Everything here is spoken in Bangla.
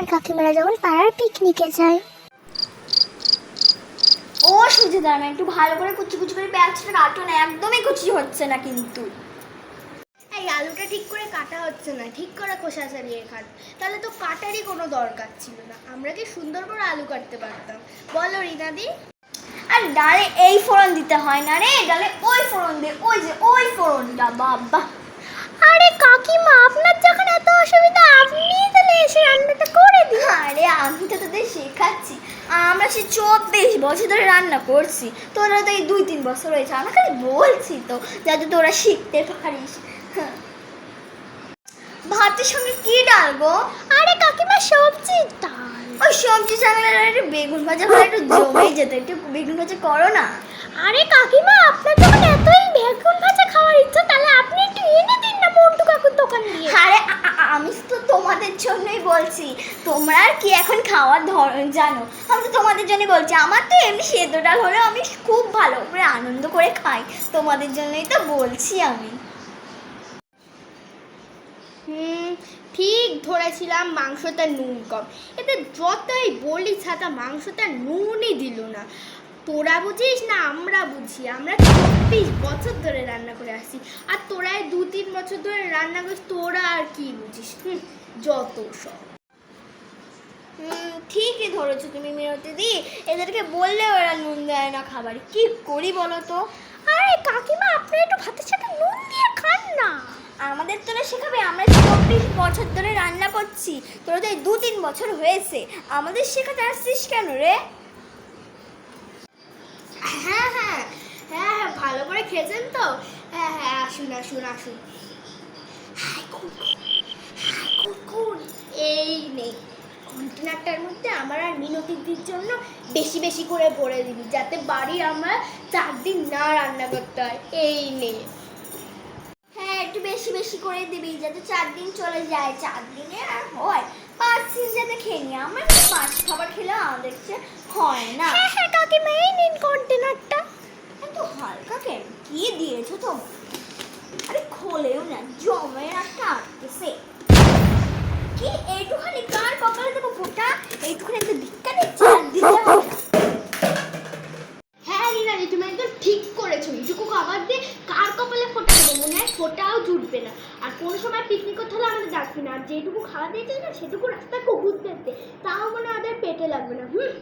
আর কাকিমারা যখন পাড়ার পিকনিকে যায়। ও সুজে দাঁড়ানো একটু ভালো করে কুচি কুচি করে পেঁয়াজটা কাটো না একদমই কুচি হচ্ছে না কিন্তু। এই আলুটা ঠিক করে কাটা হচ্ছে না ঠিক করে খোসা ছাড়িয়ে কাট। তাহলে তো কাটারই কোনো দরকার ছিল না। আমরা কি সুন্দর করে আলু কাটতে পারতাম। বলো রিনাদি। আর ডালে এই ফোড়ন দিতে হয় না রে ডালে ওই ফোড়ন দে ওই যে ওই ফোড়নটা বাবা। আরে কাকিমা আপনার যখন এত অসুবিধা আপনি তাহলে এসে রান্নাটা করে দিন তো তোদের শেখাচ্ছি। আমরা সে চব্বিশ বছর ধরে রান্না করছি। তোরা তো এই দুই তিন বছর হয়েছে। আমরা খালি বলছি তো যাতে তোরা শিখতে পারিস। ভাতের সঙ্গে কি ডালবো আরে কাকিমা সবজি ডাল। ওই সবজি একটু বেগুন ভাজা করে একটু জমে যেত। একটু বেগুন ভাজা করো না। আরে কাকিমা আপনার যখন এতই বেগুন ভাজা খাওয়ার ইচ্ছা তাহলে আপনি একটু এনে দিন না মন্টু কাকুর দোকান দিয়ে আরে আ- আ- আমি তো তোমাদের জন্যই বলছি, তোমরা আর কি এখন খাওয়ার ধরন জানো? আমি তো তোমাদের জন্যই বলছি, আমার তো এমনি সেদ্ধ ডাল হলেও আমি খুব ভালো করে আনন্দ করে খাই, তোমাদের জন্যই তো বলছি আমি। হুম, ঠিক ধরেছিলাম মাংসটা নুন কম। এতে যতই বলি ছাতা, মাংসটা নুনই দিল না। তোরা বুঝিস না আমরা বুঝি। আমরা চব্বিশ বছর ধরে রান্না করে আসছি। আর তোরা দু তিন বছর ধরে রান্না করিস তোরা আর কি বুঝিস? হুম, যত সব। ঠিকই ধরেছো তুমি মিনতি দি। এদেরকে বললে ওরা নুন দেয় না খাবার। কি করি বলো তো? আরে কাকিমা আপনি একটু ভাতের সাথে নুন দিয়ে খান না। আমাদের তোরা শেখাবে আমরা চব্বিশ বছর ধরে রান্না করছি। তোরা তো এই দু তিন বছর হয়েছে। আমাদের শেখাতে আসছিস কেন রে? হ্যাঁ হ্যাঁ হ্যাঁ হ্যাঁ ভালো করে খেয়েছেন তো? হ্যাঁ হ্যাঁ আসুন আসুন আসুন। এই নেই। কন্টেনারটার মধ্যে আমার আর মিনতিদির জন্য বেশি বেশি করে ভরে দিবি, যাতে বাড়ি আমরা চার দিন না রান্না করতে হয়। এই নে হ্যাঁ একটু বেশি বেশি করে দিবি, যাতে চার দিন চলে যায়। চার দিনে আর হয়। পাঁচ দিন যাতে খেয়ে নি আমরা পাঁচ খাবার খেলে আমাদের হয় না। কাকিমা এই নিন কন্টেনারটা এত হালকা কেন? কি দিয়েছ তো? আরে খোলেও না জমে না কাটতেছে কি? এইটুখানি কার কপালে দেবো ফোটা? এইটুখানি একটা ভিক্ষা দিচ্ছে আর দিতে হবে। হ্যাঁ রিনাদি তুমি একদম ঠিক করেছ। এইটুকু খাবার দিয়ে কার কপালে ফোটা দেবো? মনে হয় ফোটাও জুটবে না। আর কোন সময় পিকনিক করতে হলে আমাদের ডাকবি না। আর যেটুকু খাওয়া দিয়েছে না সেটুকু রাস্তা কুকুর দেখতে। তাও মনে হয় ওদের পেটে লাগবে না। হুম